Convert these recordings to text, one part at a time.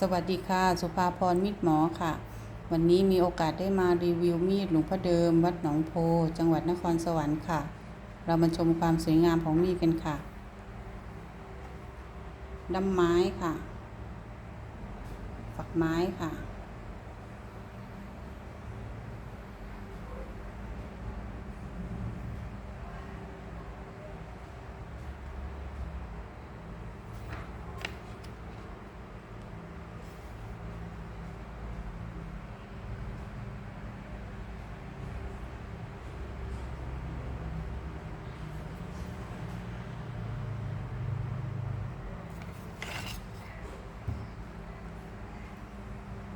สวัสดีค่ะ สุภาพรมิตรหมอค่ะ วันนี้มีโอกาสได้มารีวิวมีดหลวงพ่อเดิม วัดหนองโพ จังหวัดนครสวรรค์ค่ะ เรามาชมความสวยงามของมีดกันค่ะดำไม้ค่ะ ฝักไม้ค่ะ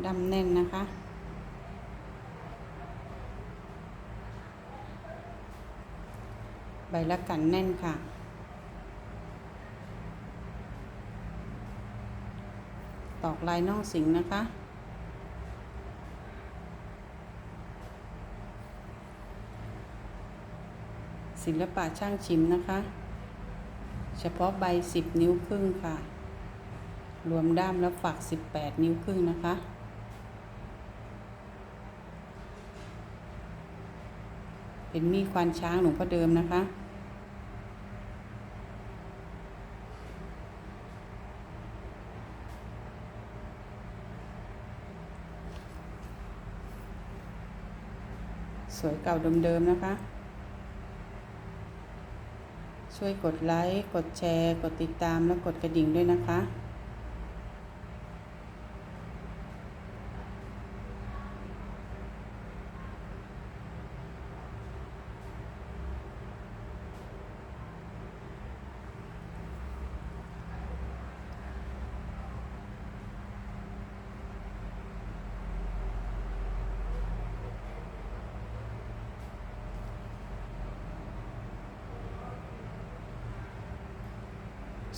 ดำแน่นนะคะ ใบละกันแน่นค่ะ ตอกลายน่องสิงนะคะ ศิลปะช่างชิมนะคะ เฉพาะใบ 10 นิ้วครึ่งค่ะรวมด้ามและฝัก 18 นิ้วครึ่งนะคะ เป็นมีดควานช้างหลวงพ่อเดิมนะคะ สวยเก่าเดิมๆนะคะ ช่วยกดไลค์ กดแชร์ กดติดตามและกดกระดิ่งด้วยนะคะ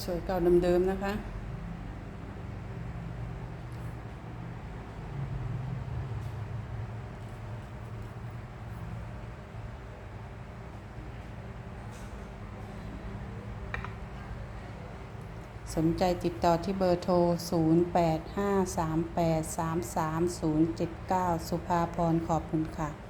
สวยเก่าเดิมๆนะคะสนใจติดต่อที่เบอร์โทร 0853833079 สุภาพรขอบคุณค่ะ